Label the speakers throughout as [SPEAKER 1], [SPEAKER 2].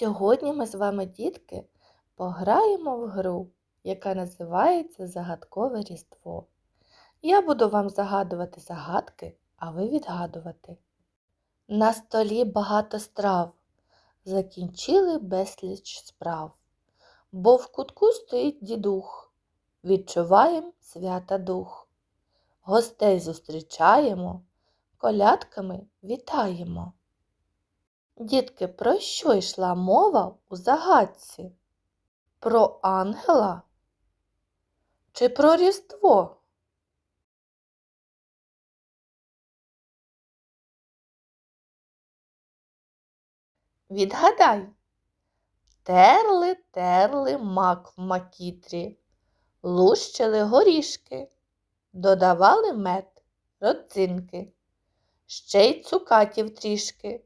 [SPEAKER 1] Сьогодні ми з вами, дітки, пограємо в гру, яка називається Загадкове Різдво. Я буду вам загадувати загадки, а ви відгадувати. На столі багато страв, закінчили безліч справ, бо в кутку стоїть дідух, відчуваєм свята дух. Гостей зустрічаємо, колядками вітаємо. Дітки, про що йшла мова у загадці? Про ангела чи про Різдво? Відгадай. Терли, терли мак в макітрі, лущили горішки, додавали мед, родзинки, ще й цукатів трішки.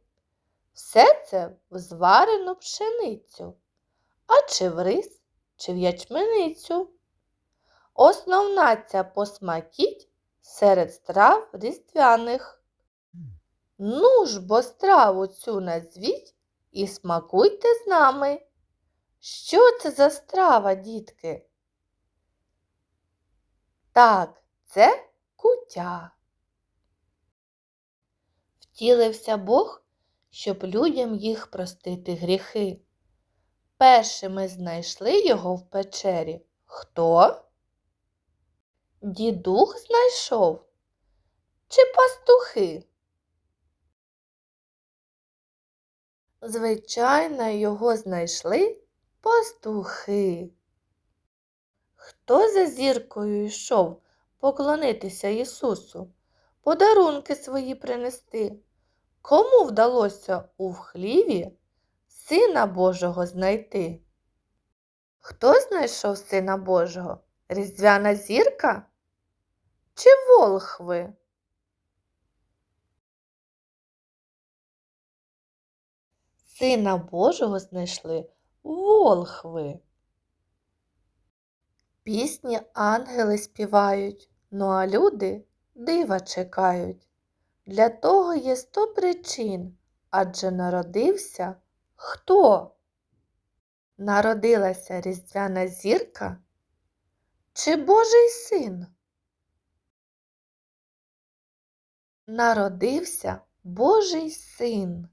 [SPEAKER 1] Все це в зварену пшеницю, а чи в рис, чи в ячменицю. Основна ця посмакіть серед страв різдвяних. Ну ж бо страву цю назвіть і смакуйте з нами. Що це за страва, дітки? Так, це кутя. Втілився Бог щоб людям їх простити гріхи. Першими знайшли його в печері. Хто? Дідух знайшов? Чи пастухи? Звичайно, його знайшли пастухи. Хто за зіркою йшов поклонитися Ісусу, подарунки свої принести? Кому вдалося у хліві Сина Божого знайти? Хто знайшов Сина Божого? Різдвяна зірка чи волхви? Сина Божого знайшли волхви. Пісні ангели співають, ну а люди дива чекають. Для того є сто причин, адже народився хто? Народилася різдвяна зірка чи Божий син? Народився Божий син.